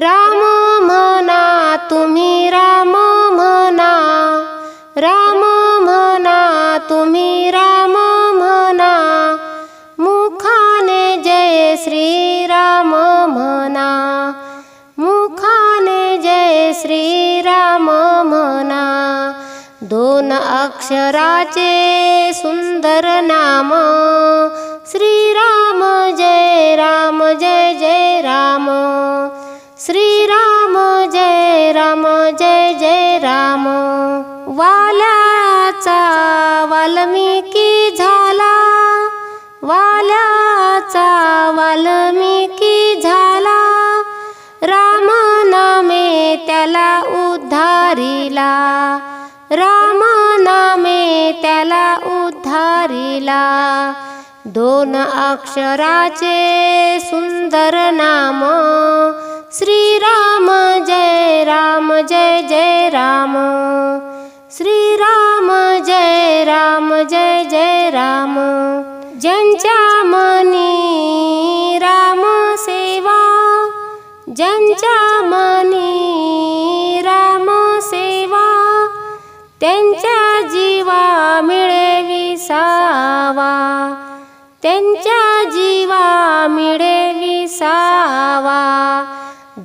राम म्हणा तुम्ही राम म्हणा राम म्हणा तुम्ही राम म्हणा मुखाने जय श्री राम म्हणा मुखाने जय श्री राम म्हणा दोन अक्षराचे सुंदर नाम. श्रीराम जय राम जय जय राम. राम जय जय राम. वाल्याचा वाल्मिकी झाला. वाल्याचा वाल्मिकी झाला. राम नामे त्याला उद्धारिला. राम नामे त्याला उद्धारिला. दोन अक्षराचे सुंदर नाम. श्रीराम जय जय राम. श्रीराम जय राम जय जय राम. ज्यांच्या मनी राम सेवा ज्यांच्या मनी राम सेवा त्यांच्या जीवा मिळे विसावा त्यांच्या जीवा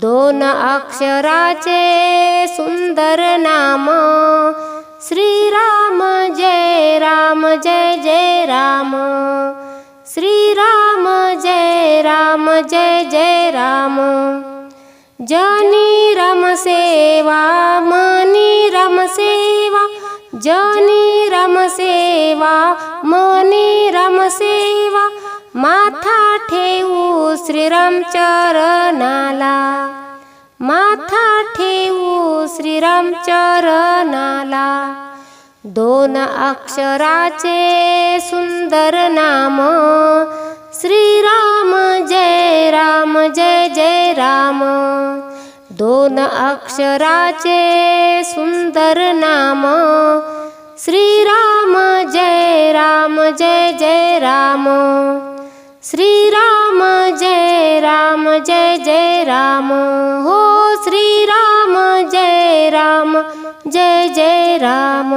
दोन अक्षराचे सुंदर नाम. श्रीराम जय राम जय जय राम. श्रीराम जय राम जय जय राम. जनी रम सेवा मनी रम सेवा. जनी रम सेवा मनी रम सेवा. माथा श्रीराम चरणाला माथा ठेवू श्रीराम चरणाला दोन अक्षराचे सुंदर नाम. श्रीराम जय राम जय जय राम. दोन अक्षराचे सुंदर नाम. श्रीराम जय राम जय जय राम. श्रीराम जय राम जय जय राम। हो श्रीराम जय राम जय जय राम